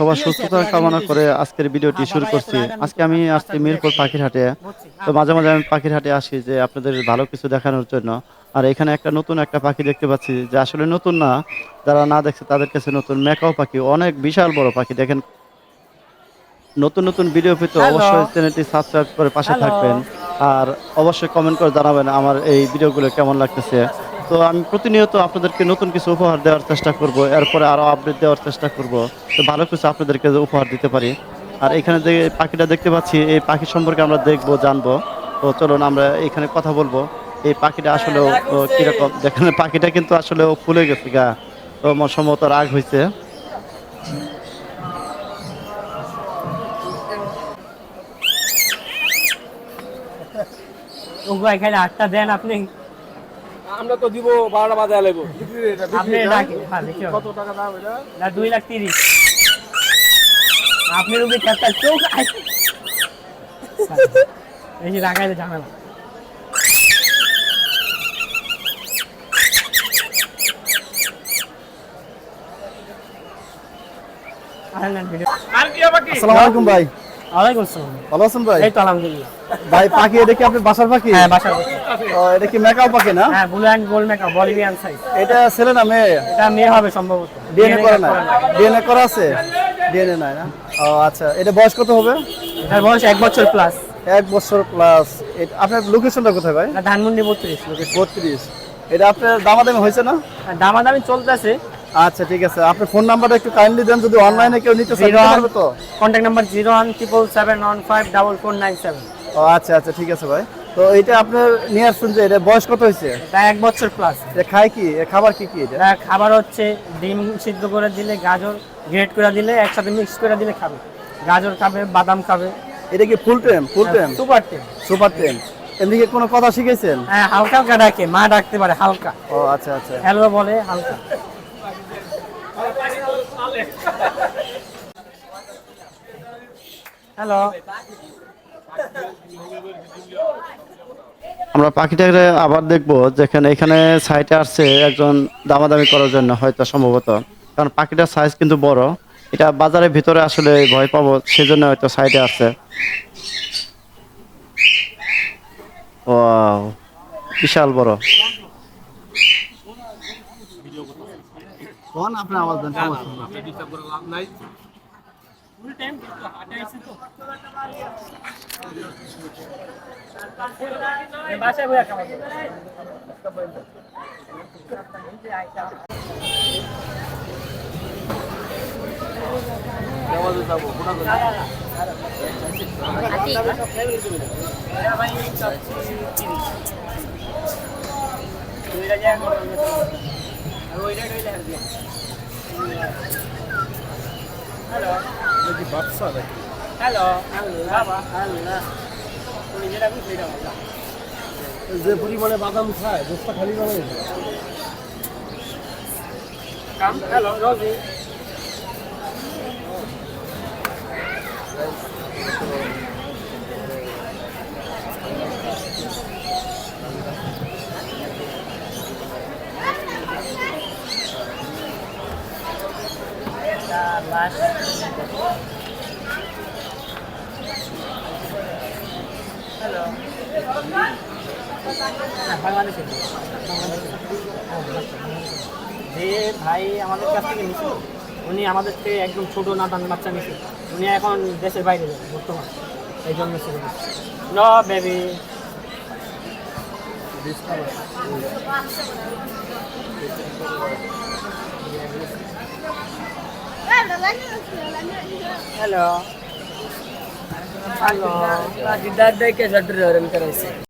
সবার সুস্থতা কামনা করে আজকের ভিডিওটি শুরু করছি। আজকে আমি আসছি মিরপুর পাখির হাটে তো মাঝে মাঝে আমি পাখির হাটে আসি যে আপনাদের ভালো কিছু দেখানোর জন্য। আর এখানে একটা নতুন একটা পাখি দেখতে পাচ্ছি যে আসলে নতুন না। যারা না দেখছে তাদের কাছে নতুন মেকাও পাখি। অনেক বিশাল বড় পাখি। দেখেন নতুন নতুন ভিডিও পেতে অবশ্যই চ্যানেলটি সাবস্ক্রাইব করে পাশে থাকবেন। আর অবশ্যই কমেন্ট করে জানাবেন আমার এই ভিডিওগুলো কেমন লাগতেছে। তো আমি প্রতিনিয়ত আপনাদেরকে নতুন কিছু উপহার দেওয়ার চেষ্টা করব, এরপরে আরও আপডেট দেওয়ার চেষ্টা করব। তো ভালো কিছু আপনাদেরকে উপহার দিতে পারি। আর এখানে যে পাখিটা দেখতে পাচ্ছি, এই পাখি সম্পর্কে আমরা দেখব, জানব। তো চলুন আমরা এখানে কথা বলব। এই পাখিটা আসলে কীরকম? দেখেন, পাখিটা কিন্তু আসলে ফুলে গেছে গা। তো সম্ভবত রাগ হয়েছে এখানে আটটা দেন আপনি। আমরা তো দিব বারোটা বাজে লাগবো আপনি হ্যাঁ দেখি কত টাকা দাম এটা? দুই লাখ তিরিশ। আপনি রুবি চারটা চোখ বেশি রাখাইলে ঝামেলা। আর নেন ভিডিও। আর কি বাকি আসসালামু আলাইকুম ভাই। ওয়ালাইকুম আসসালাম। ভালো আছেন ভাই? এই তো আলহামদুলিল্লাহ। ভাই পাখি কি আপনার বাসার পাখি? হ্যাঁ বাসার বসে। ও, এটা কি মেকাও পাখি না? হ্যাঁ blue gold macaw Bolivian size এটা ছেলে না মেয়ে? এটা মেয়ে হবে সম্ভবত। ডিএনএ করা না ডিএনএ করা আছে? ডিএনএ নাই না? ও আচ্ছা এটা বয়স কত হবে? এটার বয়স এক বছর প্লাস এক বছর প্লাস আপনার লোকেশনটা কোথায় ভাই? ধানমন্ডি বত্রিশ। বত্রিশ। এটা আপনার দামাদামি হয়েছে না? দামাদামি চলতেছে। আচ্ছা ঠিক আছে। আপনার ফোন নাম্বারটা একটু কাইন্ডলি দেন যদি অনলাইনে কেউ নিতে চায় তো? Contact number zero one triple seven one five double four nine seven ও আচ্ছা আচ্ছা ঠিক আছে ভাই। তো এটা আপনার নিয়ে আসছেন যে এটা বয়স কত হয়েছে? এটা এক বছর প্লাস এটা খায় কি? এর খাবার কি কি এটা? এটা খাবার হচ্ছে ডিম সিদ্ধ করে দিলে গাজর গ্রেট করে দিলে একসাথে মিক্স করে দিলে খাবে। গাজর খাবে বাদাম খাবে। এটা কি full time full time super team super ten এমনি কি কোনো কথা শিখেছেন? হ্যাঁ হালকা হালকা ডাকে মা ডাকতে পারে হালকা। ও আচ্ছা আচ্ছা। হ্যালো বলে হালকা। হ্যালো। আমরা পাখিটাকে আবার দেখব যেখানে এখানে সাইটে আসছে একজন দামাদামি করার জন্য হয়তো সম্ভবত। কারণ পাখিটার সাইজ কিন্তু বড়। এটা বাজারের ভিতরে আসলে ভয় পাবো সেজন্য হয়তো সাইডে আসছে। Wow, বিশাল বড়। কোন আপনি আওয়াজ আপনি ডিস্টার্ব করে লাভ নাই বাসায় বইয়া খাবার হ্যালো বাবা তুমি যেটা সেটা। যে পরিমাণে বাদাম খায় দোস্তা খালি কাম হ্যালো যে ভাই আমাদের কাছ থেকে নিছিল, উনি আমাদের থেকে একদম ছোট নাদান বাচ্চা নিছিল। উনি এখন দেশের বাইরে বর্তমান, এই জন্য ছিল। No baby hello Dad dai ke zadar ran karai